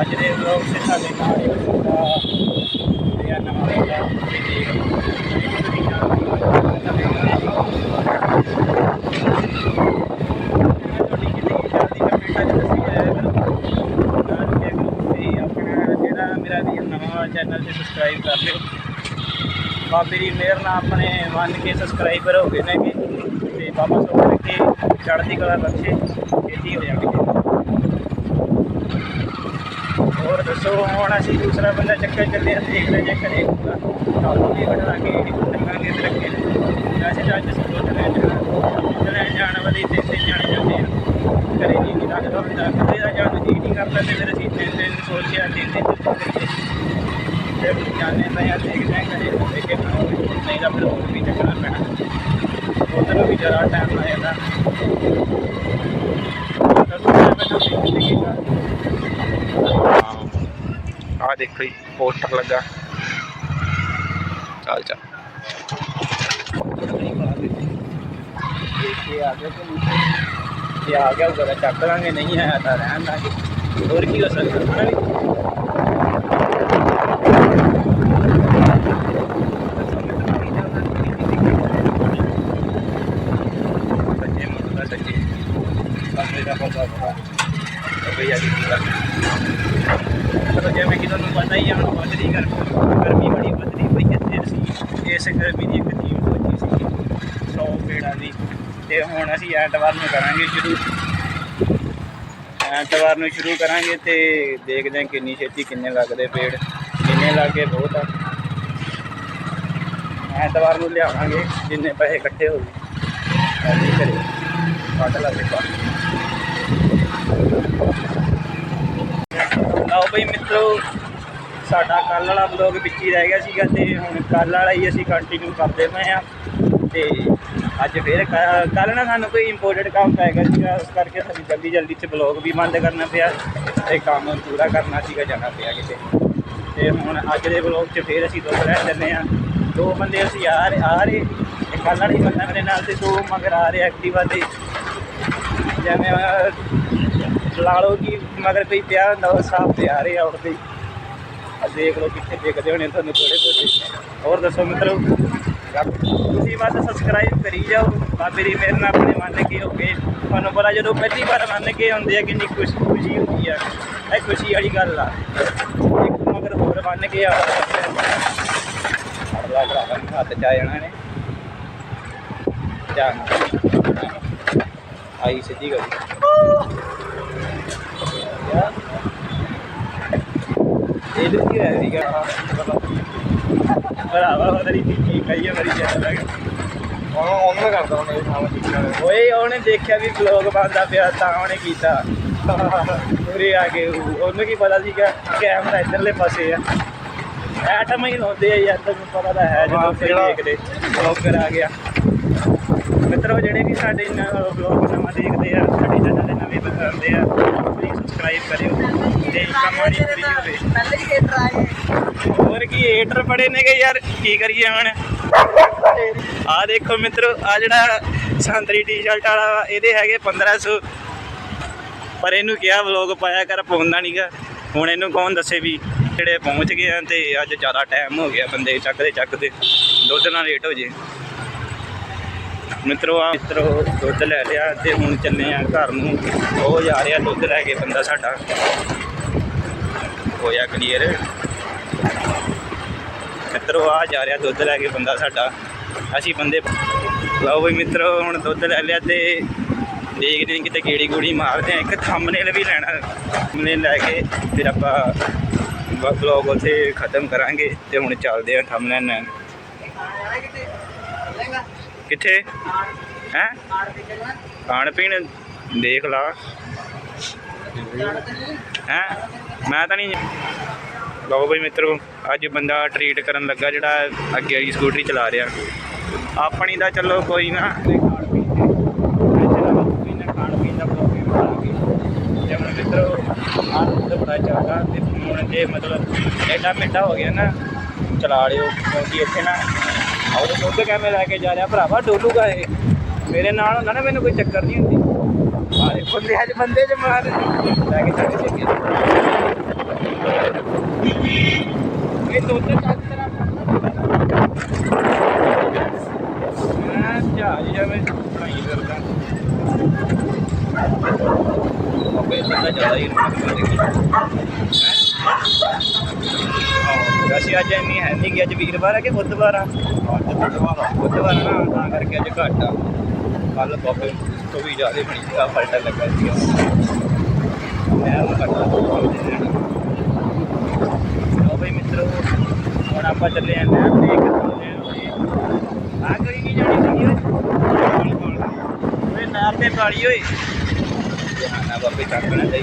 ਅੱਜ ਦੇ ਵਲੌਗ 'ਚ ਸਾਡੇ ਨਾਲ ਹੀ ਹੋਊਗਾ। ਇਹ ਨਵਾਂ ਮੇਲਾ ਤੁਹਾਡੀ ਜ਼ਿੰਦਗੀ ਆਪਣਾ ਜਿਹੜਾ ਮੇਰਾ ਨਵਾਂ ਚੈਨਲ ਤੇ ਸਬਸਕ੍ਰਾਈਬ ਕਰ ਲਿਓ ਬਾਬੇ ਦੀ ਮਿਹਰ ਨਾਲ ਆਪਣੇ ਮੰਨ ਕੇ ਸਬਸਕ੍ਰਾਈਬਰ ਹੋ ਗਏ ਨੇਗੇ। ਤੇ ਬਾਬਾ ਸੋਹਣੇ ਕੇ ਚੜ੍ਹਦੀ ਕਲਾ ਬਖਸ਼ੇ। ਖੇਤੀ ਹੋ ਜਾਣਗੇ। ਹੋਰ ਦੱਸੋ, ਹੁਣ ਅਸੀਂ ਦੂਸਰਾ ਬੰਦਾ ਚੱਕਰ ਚੱਲੇ ਆ ਦੇਖਦੇ ਜੇ ਘਰੇ ਹੋਊਗਾ। ਤੁਹਾਨੂੰ ਵੀ ਬਣਾ ਕੇ ਟੰਗਾਂਗੇ ਤੇ ਰੱਖੇ ਵੈਸੇ ਤਾਂ ਅੱਜ ਅਸੀਂ ਦੁੱਧ ਲੈਣ ਜਾਣਾ। ਲੈ ਜਾਣ ਵਾਲੀ ਤੇ ਤੇ ਜਾਣੇ ਜਾਂਦੇ ਆ। ਘਰੇ ਜੀ ਨਹੀਂ ਲੱਗਦਾ ਹੁੰਦਾ। ਕਦੇ ਦਾ ਜਾਣ ਨੂੰ ਨਹੀਂ ਕਰਦਾ ਤੇ ਫਿਰ ਅਸੀਂ ਤਿੰਨ ਦਿਨ ਸੋਚਿਆ, ਤਿੰਨ ਦਿਨ ਕਰੀਏ। ਤੇ ਹੁਣ ਜਾਣੇ ਤਾਂ ਯਾਰ ਦੇਖਦੇ ਹਾਂ ਘਰੇ ਹੋਵੇ ਕਿ ਨਹੀਂ ਤਾਂ ਫਿਰ ਹੋਰ ਵੀ ਚੱਕਣਾ ਪੈਣਾ। ਉਧਰ ਵੀ ਜ਼ਿਆਦਾ ਟਾਈਮ ਲੱਗ ਜਾਂਦਾ ਦੱਸੋ ਮੈਨੂੰ ਜ਼ਿੰਦਗੀ ਦਾ ਦੇਖੋ ਜੀ ਪੋਸਟਰ ਲੱਗਾ। ਚੱਲ ਚੱਲ। ਦੇਖੇ ਆ ਗਿਆ ਕਿ ਆ ਗਿਆ ਹੋਊਗਾ ਚੱਕ ਲਾਂਗੇ, ਨਹੀਂ ਆਇਆ ਤਾਂ ਰਹਿਣ ਦਾਂਗੇ। ਹੋਰ ਕੀ ਹੋ ਸਕਦਾ? ਹੈ ਨਾ ਸੱਚੇ ਮੁੰਡਾ ਸੱਚੇ ਜਿਵੇਂ ਕਿ ਤੁਹਾਨੂੰ ਪਤਾ ਹੀ ਹੈ ਹੁਣ ਬਦਲੀ ਕਰ ਗਰਮੀ ਬੜੀ ਬਦਲੀ ਪਈ ਇੱਥੇ ਅਸੀਂ। ਇਸ ਗਰਮੀ ਦੀ ਇੱਕ ਟੀਮ ਸੋਚੀ ਸੀ 100 ਪੇੜਾਂ ਦੀ। ਤੇ ਹੁਣ ਅਸੀਂ ਐਤਵਾਰ ਨੂੰ ਕਰਾਂਗੇ ਸ਼ੁਰੂ। ਐਤਵਾਰ ਨੂੰ ਸ਼ੁਰੂ ਕਰਾਂਗੇ ਤੇ ਦੇਖਦੇ ਹਾਂ ਕਿੰਨੀ ਛੇਤੀ ਕਿੰਨੇ ਲੱਗਦੇ ਪੇੜ, ਕਿੰਨੇ ਲੱਗੇ ਬਹੁਤ ਆ। ਐਤਵਾਰ ਨੂੰ ਲਿਆਵਾਂਗੇ, ਜਿੰਨੇ ਪੈਸੇ ਇਕੱਠੇ ਹੋ ਗਏ। ਅਸੀਂ ਕਰੇ ਕੱਟ ਲਾਂਗੇ ਪਾ। ਲਓ ਬਈ ਮਿੱਤਰੋ, ਸਾਡਾ ਕੱਲ ਵਾਲਾ ਬਲੌਗ ਵਿੱਚ ਹੀ ਰਹਿ ਗਿਆ ਸੀਗਾ ਤੇ ਹੁਣ ਕੱਲ ਵਾਲਾ ਹੀ ਅਸੀਂ ਕੰਟੀਨਿਊ ਕਰਦੇ ਪਏ ਆ ਤੇ ਅੱਜ ਫਿਰ ਕੱਲ ਨਾ ਸਾਨੂੰ ਕੋਈ ਇੰਪੋਰਟੈਂਟ ਕੰਮ ਪੈ ਗਿਆ ਸੀਗਾ, ਉਸ ਕਰਕੇ ਸਾਨੂੰ ਜਲਦੀ ਜਲਦੀ ਚ ਬਲੌਗ ਵੀ ਬੰਦ ਕਰਨਾ ਪਿਆ ਤੇ ਕੰਮ ਪੂਰਾ ਕਰਨਾ ਸੀਗਾ, ਜਾਣਾ ਪਿਆ ਕਿਤੇ। ਤੇ ਹੁਣ ਅੱਜ ਦੇ ਬਲੌਗ 'ਚ ਫਿਰ ਅਸੀਂ ਦੋ ਰਹਿ ਚੱਲੇ ਆ ਦੋ ਬੰਦੇ ਅਸੀਂ ਆ ਰਹੇ ਆ ਰਹੇ। ਤੇ ਕੱਲ ਵਾਲੀ ਬੰਦਾ ਮੇਰੇ ਨਾਲ ਤੇ ਦੋ ਮਗਰ ਆ ਰਹੇ ਐਕਟਿਵਾ ਤੇ। ਜਿਵੇਂ ਲਾ ਲਓ ਕਿ ਮਗਰ ਕੋਈ ਪਿਆ ਹੁੰਦਾ, ਉਹ ਸਾਫ਼ ਤੇ ਆ ਰਹੇ ਆ ਉੱਠਦੇ ਹੀ। ਆ ਦੇਖ ਲਓ ਕਿੱਥੇ ਦੇਖਦੇ ਹੋਣੇ ਤੁਹਾਨੂੰ ਥੋੜੇ ਬਹੁਤੇ। ਹੋਰ ਦੱਸੋ ਮਿੱਤਰੋ? ਤੁਸੀਂ ਬਸ ਸਬਸਕ੍ਰਾਈਬ ਕਰੀ ਜਾਓ। ਬਾਬੇ ਦੀ ਮਿਹਰ ਨਾਲ ਆਪਣੇ ਮੰਨ ਕੇ ਹੋਗੇ। ਤੁਹਾਨੂੰ ਪਤਾ ਜਦੋਂ ਪਹਿਲੀ ਵਾਰ ਮੰਨ ਕੇ ਹੁੰਦੇ ਆ, ਕਿੰਨੀ ਖੁਸ਼ੀ ਖੁਸ਼ੀ ਹੁੰਦੀ ਆ। ਇਹ ਖੁਸ਼ੀ ਵਾਲੀ ਗੱਲ ਆ। ਇੱਕ ਮਗਰ ਹੋਰ ਮੰਨ ਕੇ ਆ ਅਗਲਾ ਭਰਾਵਾ ਨੂੰ ਹੱਥ ਚ ਆ ਜਾਣਾ ਨੇ ਜਾਣਾ। ਆਈ ਸਿੱਧੀ ਗੱਲ। ਇਹ ਵੀ ਕੀ ਹੈ ਸੀਗਾ ਭਰਾਵਾ ਪਤਾ ਨਹੀਂ ਕੀ ਕਹੀਏ ਮਰੀ ਜਾਂਦਾ ਉਹਨੂੰ ਉਹਨੂੰ ਕਰਦਾ ਹੁਣ ਇਹ ਓਏ ਉਹਨੇ ਦੇਖਿਆ ਵੀ ਬਲੌਗ ਬਣਦਾ ਪਿਆ ਤਾਂ ਉਹਨੇ ਕੀਤਾ। ਪੂਰੇ ਆ ਕੇ ਉਹਨੂੰ ਕੀ ਪਤਾ ਸੀਗਾ ਕੈਮਰਾ ਇਧਰਲੇ ਪਾਸੇ ਆ। ਐਟਮ ਹੀ ਲਾਉਂਦੇ ਆ ਯਾਰ ਤੈਨੂੰ ਪਤਾ ਤਾਂ ਹੈ ਜਦੋਂ ਹਾਂ, ਦੇਖਦੇ ਬਲੌਗਰ ਆ ਗਿਆ ਮਿੱਤਰੋ ਜਿਹੜੇ ਵੀ ਸਾਡੇ ਬਲੌਗ ਨਵਾਂ ਦੇਖਦੇ ਆ ਸਾਡੇ ਚੈਨਲ ਦੇ ਨਵੇਂ ਬੰਦੇ ਆ ਪਲੀਜ਼ ਸਬਸਕ੍ਰਾਈਬ ਕਰਿਓ ਤੇ ਕਮਾਣੀ ਕਰੀ ਹੋਵੇ ਪਹਿਲੇ ਹੀ ਖੇਡ ਆਏ ਹੋਰ ਕੀ ਏਟਰ ਬੜੇ ਨੇਗੇ ਯਾਰ। ਕੀ ਕਰੀਏ ਹੁਣ? ਆ ਦੇਖੋ ਮਿੱਤਰੋ ਆ ਜਿਹੜਾ ਸੰਤਰੀ ਟੀ-ਸ਼ਰਟ ਵਾਲਾ ਇਹਦੇ ਹੈਗੇ 1500 ਪਰ ਇਹਨੂੰ ਕਿਹਾ ਵਲੋਗ ਪਾਇਆ ਕਰ, ਪਾਉਂਦਾ ਨਹੀਂਗਾ ਹੁਣ ਇਹਨੂੰ ਕੌਣ ਦੱਸੇ ਵੀ ਜਿਹੜੇ ਪਹੁੰਚ ਗਏ ਆ ਤੇ ਅੱਜ ਜ਼ਿਆਦਾ ਟਾਈਮ ਹੋ ਗਿਆ ਬੰਦੇ ਚੱਕਦੇ ਚੱਕਦੇ, ਦੁੱਧ ਨਾਲ ਲੇਟ ਹੋ ਜੇ। ਮਿੱਤਰੋ ਆ ਮਿੱਤਰੋ, ਦੁੱਧ ਲੈ ਲਿਆ ਤੇ ਹੁਣ ਚੱਲੇ ਆ ਘਰ ਨੂੰ। ਉਹ ਜਾ ਰਿਹਾ ਦੁੱਧ ਲੈ ਕੇ, ਬੰਦਾ ਸਾਡਾ। ਹੋਇਆ ਕਲੀਅਰ ਮਿੱਤਰੋ ਆ ਜਾ ਰਿਹਾ ਦੁੱਧ ਲੈ ਕੇ ਬੰਦਾ ਸਾਡਾ। ਅਸੀਂ ਬੰਦੇ, ਲਓ ਵੀ ਮਿੱਤਰੋ, ਹੁਣ ਦੁੱਧ ਲੈ ਲਿਆ ਤੇ ਦੇਖਦੇ ਹਾਂ ਕਿਤੇ ਗੇੜੀ ਗੂੜੀ ਮਾਰਦੇ ਆ ਇੱਕ ਥੰਬਨੇਲ ਵੀ ਲੈਣਾ ਥੰਬਨੇਲ ਲੈ ਕੇ ਫਿਰ ਆਪਾਂ ਵਲੌਗ ਉੱਥੇ ਖਤਮ ਕਰਾਂਗੇ ਤੇ ਹੁਣ ਚੱਲਦੇ ਆ ਥੰਬਨੇਲ ਲੈਣ। ਕਿੱਥੇ? ਹੈ? ਖਾਣ ਪੀਣ? ਦੇਖ ਲਾ। ਹੈ? ਮੈਂ ਤਾਂ ਨਹੀਂ ਲਓ ਬਈ ਮਿੱਤਰੋ, ਅੱਜ ਬੰਦਾ ਟਰੀਟ ਕਰਨ ਲੱਗਾ ਜਿਹੜਾ ਅੱਗੇ ਵਾਲੀ ਸਕੂਟਰੀ ਚਲਾ ਰਿਹਾ। ਆਪਣੀ ਦਾ ਚਲੋ ਕੋਈ ਨਾ। ਖਾਣ ਪੀਣ ਦੇ। ਖਾਣ ਪੀਣ ਦਾ ਹੁਣ ਮਿੱਤਰੋ, ਆਹ ਦੁੱਧ ਬੜਾ ਚੱਲਦਾ ਤੇ ਹੁਣ ਜੇ ਮਤਲਬ ਐਡਾ ਮਿੱਠਾ ਹੋ ਗਿਆ ਨਾ, ਚਲਾ ਲਿਓ। ਕਿਉਂਕਿ ਇੱਥੇ ਨਾ ਆਹ ਦੁੱਧ ਕਿਵੇਂ ਲੈ ਕੇ ਜਾ ਰਿਹਾ, ਭਰਾਵਾ ਡੋਲੂਗਾ ਇਹ? ਮੇਰੇ ਨਾਲ ਹੁੰਦਾ ਨਾ, ਮੈਨੂੰ ਕੋਈ ਚੱਕਰ ਨਹੀਂ ਹੁੰਦੀ। ਆਰੇ ਬੰਦੇ ਅੱਜ ਬੰਦੇ ਚ ਮਾਰ ਲੈ ਕੇ ਚੱਲ ਚੱਕੇ ਇਹ ਦੁੱਧ ਚੱਕ ਤੇਰਾ ਮੈਂ ਜਹਾਜ਼ ਜਾਵੇ ਭਾਈ ਕਰਦਾ ਆਪੇ ਬੰਦਾ ਜ਼ਿਆਦਾ ਹੀ ਰੋਣਾ ਦੇਖੀ ਵੈਸੇ ਅੱਜ ਇੰਨੀ ਹੈ ਨਹੀਂ ਕਿ ਅੱਜ ਵੀਰਵਾਰ ਹੈ ਕਿ ਬੁੱਧਵਾਰ ਆ ਅੱਜ ਬੁੱਧਵਾਰ ਆ ਬੁੱਧਵਾਰ ਆ ਨਾ ਤਾਂ ਕਰਕੇ ਅੱਜ ਘੱਟ ਆ। ਕੱਲ ਬਾਬੇ ਤੋਂ ਵੀ ਜ਼ਿਆਦਾ ਬਣੀ ਆ ਫਲਟਾ ਲੱਗਾ ਸੀ ਮੈਂ ਘੱਟ ਲੋ ਬਈ ਮਿੱਤਰੋ ਹੁਣ ਆਪਾਂ ਚੱਲੇ ਆਂ ਨਹਿਰ ਤੇ ਇੱਕ ਆ ਗਈ ਕੀ ਜਾਣੀ ਸੀ ਓਏ ਨਹਿਰ ਤੇ ਪਾਲੀ ਓਏ ਨਾ ਬਾਬੇ ਚੱਕਣਾ ਚਾਹੀ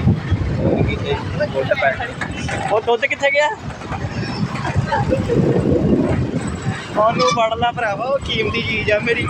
ਕਿਤੇ ਪੈ ਉਹ ਦੁੱਧ ਕਿੱਥੇ ਗਿਆ? ਉਹਨੂੰ ਫੜ ਲਾ ਭਰਾਵਾ ਉਹ ਕੀਮਤੀ ਚੀਜ਼ ਆ ਮੇਰੀ।